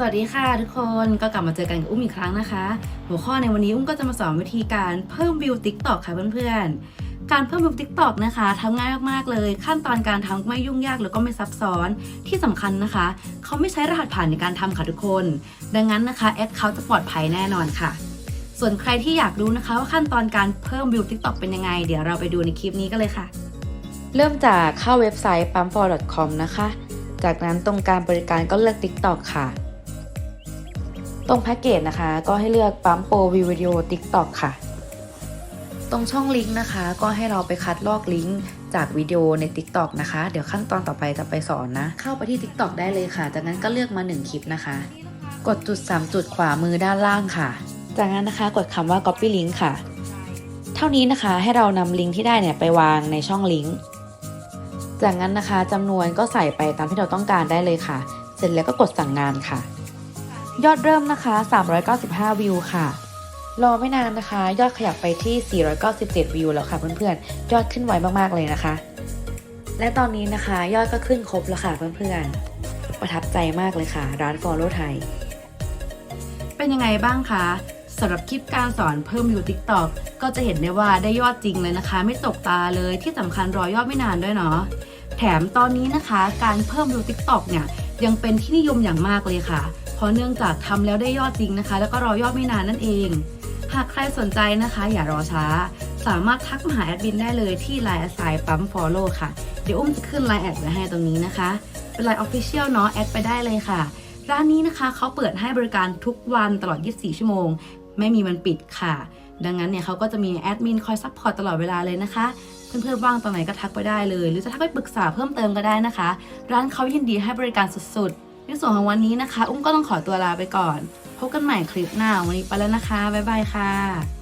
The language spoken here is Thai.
สวัสดีค่ะทุกคนก็กลับมาเจอกันกับอุ้มอีกครั้งนะคะ หัวข้อในวันนี้อุ้มก็จะมาสอนวิธีการเพิ่มวิว TikTok ค่ะเพื่อนๆ การเพิ่มวิว TikTok นะคะทำง่ายมากๆเลย ขั้นตอนการทำไม่ยุ่งยากแล้วก็ไม่ซับซ้อนที่สำคัญนะคะ เขาไม่ใช้รหัสผ่านในการทำค่ะทุกคน ดังนั้นนะคะแอดเขาจะปลอดภัยแน่นอนค่ะ ส่วนใครที่อยากรู้นะคะ ว่าขั้นตอนการเพิ่มวิว TikTok เป็นยังไง เดี๋ยวเราไปดูในคลิปนี้กันเลยค่ะ เริ่มจากเข้าเว็บไซต์ pump4.com นะคะ จากนั้นตรงการบริการก็เลือก TikTok ค่ะ ตรงแพ็กเกจนะคะ ก็ให้เลือกปั๊มโปรวิววิดีโอ TikTok ค่ะ ตรงช่องลิงก์นะคะ ก็ให้เราไปคัดลอกลิงก์จากวิดีโอใน TikTok นะคะ เดี๋ยวขั้นตอนต่อไปจะไปสอนนะ เข้าไปที่ TikTok ได้เลยค่ะ จากนั้นก็เลือกมา 1 คลิปนะคะ กดจุด 3 จุดขวามือด้านล่างค่ะ จากนั้นนะคะกดคำว่า copy link ค่ะ เท่านี้นะคะให้เรานำลิงก์ที่ได้เนี่ยไปวางในช่องลิงก์จากนั้นนะคะจำนวนก็ใส่ไปตามที่เราต้องการได้เลยค่ะ เสร็จแล้วก็กดสั่งงานค่ะ ยอดเริ่มนะคะ 395 วิวค่ะ รอไม่นานนะคะ ยอดขยับไปที่ 497 วิวแล้วค่ะเพื่อนๆ ยอดขึ้นไวมากๆเลยนะคะ และตอนนี้นะคะยอดก็ขึ้นครบแล้วค่ะเพื่อนๆ ประทับใจมากเลยค่ะ ร้าน Follow ไทย เป็นยังไงบ้างคะสำหรับคลิปการสอนเพิ่มวิว TikTok ก็จะเห็นได้ว่าได้ยอดจริงเลยนะคะ ไม่ตกตาเลยที่สำคัญรอยอดไม่นานด้วยเนาะแถมตอนนี้นะคะ การเพิ่มวิว TikTok เนี่ยยังเป็นที่นิยมอย่างมากเลยค่ะ เพราะเนื่องจากทำแล้วได้ยอดจริงนะคะ แล้วก็รอยอดไม่นานนั่นเอง หากใครสนใจนะคะ อย่ารอช้า สามารถทักมาหาแอดมินได้เลยที่ Line แอดไซปั๊ม follow ค่ะ เดี๋ยวอุ้มจะขึ้น Line แอดไว้ให้ตรงนี้นะคะเป็น Line Official เนาะแอดไปได้เลยค่ะ ร้านนี้นะคะเขาเปิดให้บริการทุกวันตลอด 24 ชั่วโมง ไม่มีวันปิดค่ะ ดังนั้นเนี่ยเขาก็จะมีแอดมินคอยซัพพอร์ตตลอดเวลาเลยนะคะเพื่อนๆว่างตรงไหนก็ทักไปได้เลย หรือจะทักไปปรึกษาเพิ่มเติมก็ได้นะคะ ร้านเขายินดีให้บริการสุดๆ ในส่วนของวันนี้นะคะ อุ้มก็ต้องขอตัวลาไปก่อน พบกันใหม่คลิปหน้าวันนี้ไปแล้วนะคะ บ๊ายบายค่ะ